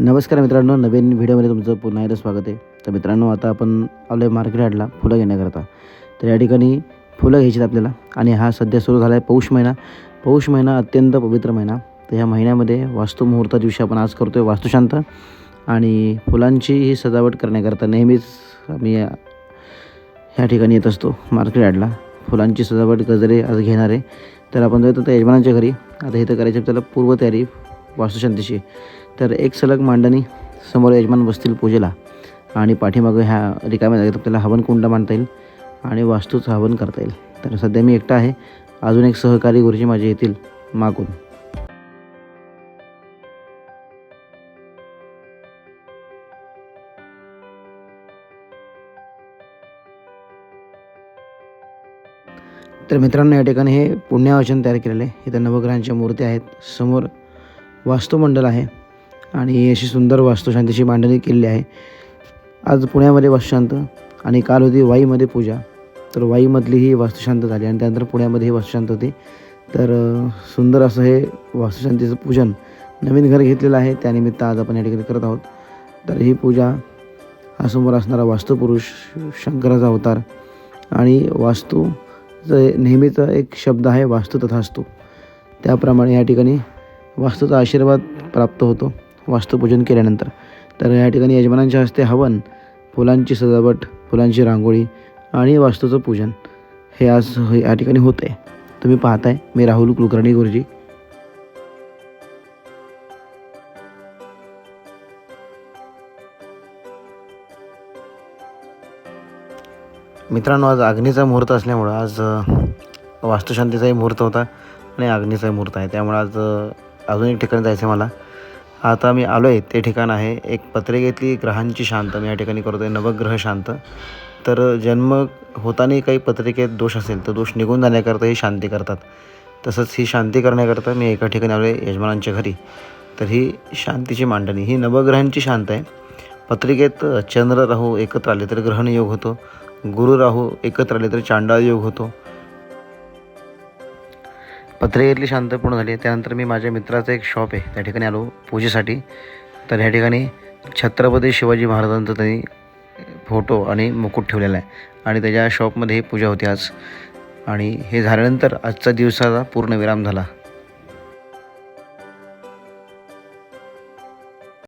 नमस्कार मित्रांनो नवीन व्हिडिओमध्ये तुमचं पुन्हा एकदा स्वागत आहे. तर मित्रांनो आता आपण आपल्या आहे मार्केट यार्डला फुलं घेण्याकरता. तर या ठिकाणी फुलं घ्यायची आहेत आपल्याला. आणि हा सध्या सुरू झाला आहे पौष महिना. पौष महिना अत्यंत पवित्र महिना. तर ह्या महिन्यामध्ये वास्तुमुहूर्ता दिवशी आपण आज करतो आहे वास्तुशांत. आणि फुलांची ही सजावट करण्याकरता नेहमीच आम्ही या ह्या ठिकाणी येत असतो मार्केट यार्डला. फुलांची सजावट गजरे आज घेणार. आहे तर आपण जातो त्या यजमानांच्या घरी. आता हे तर करायची आपल्याला पूर्वतयारी. वास्तुशांतीशी. तर एक सलग मांडणी समोर यजमान बसतील पूजेला आणि पाठीमागं ह्या रिकाम्या जागेत आपल्याला हवन कुंड मांडता येईल आणि वास्तूचं हवन करता येईल. तर सध्या मी एकटा आहे. अजून एक सहकारी गुरुजी माझे येतील मागून. तर मित्रांनो या ठिकाणी हे पुण्यावचन तयार केलेलं आहे. इथं नवग्रहांच्या मूर्त्या आहेत. समोर वास्तुमंडल आहे आणि अशी सुंदर वास्तुशांतीची मांडणी केलेली आहे. आज पुण्यामध्ये वास्तुशांत आणि काल होती वाईमध्ये पूजा. तर वाईमधली ही वास्तुशांत झाली आणि त्यानंतर पुण्यामध्ये ही वास्तुशांत होती. तर सुंदर असं हे वास्तुशांतीचं पूजन नवीन घर घेतलेलं आहे. त्यानिमित्त आज आपण या ठिकाणी करत आहोत. तर ही पूजा हा समोर असणारा वास्तुपुरुष शंकराचा अवतार आणि वास्तू नेहमीचा एक शब्द आहे वास्तू तथास्तू त्याप्रमाणे या ठिकाणी वास्तूचा आशीर्वाद प्राप्त होतो वास्तुपूजन केल्यानंतर. तर या ठिकाणी यजमानांच्या हस्ते हवन फुलांची सजावट फुलांची रांगोळी आणि वास्तूचं पूजन हे आज हे या ठिकाणी होत आहे तुम्ही पाहताय मी राहुल कुलकर्णी गुरुजी. मित्रांनो आज अग्नीचा मुहूर्त असल्यामुळं आज वास्तुशांतीचाही मुहूर्त होता आणि अग्नीचाही मुहूर्त आहे. त्यामुळे आज अजून एक ठिकाणी जायचं आहे मला. आता मी आलो आहे ते ठिकाण आहे. एक पत्रिकेतली ग्रहांची शांत. मी या ठिकाणी करतो आहे नवग्रह शांत. तर जन्म होताना काही पत्रिकेत दोष असेल तर दोष निघून जाण्याकरता ही शांती करतात. तसंच ही शांती करण्याकरता मी एका ठिकाणी आलो आहे यजमानांच्या घरी. तर ही शांतीची मांडणी ही नवग्रहांची शांत आहे. पत्रिकेत चंद्र राहू एकत्र आले तर ग्रहण योग होतो. गुरु राहू एकत्र आले तर चांडाळ योग होतो. पत्रिकेतली शांत पूर्ण झाली त्यानंतर मी माझ्या मित्राचं एक शॉप आहे. त्या ठिकाणी आलो पूजेसाठी. तर ह्या ठिकाणी छत्रपती शिवाजी महाराजांचा त्यांनी फोटो आणि मुकुट ठेवलेला आहे. आणि त्याच्या शॉपमध्ये ही पूजा होती आज. आणि हे झाल्यानंतर आजचा दिवसाचा पूर्ण विराम झाला.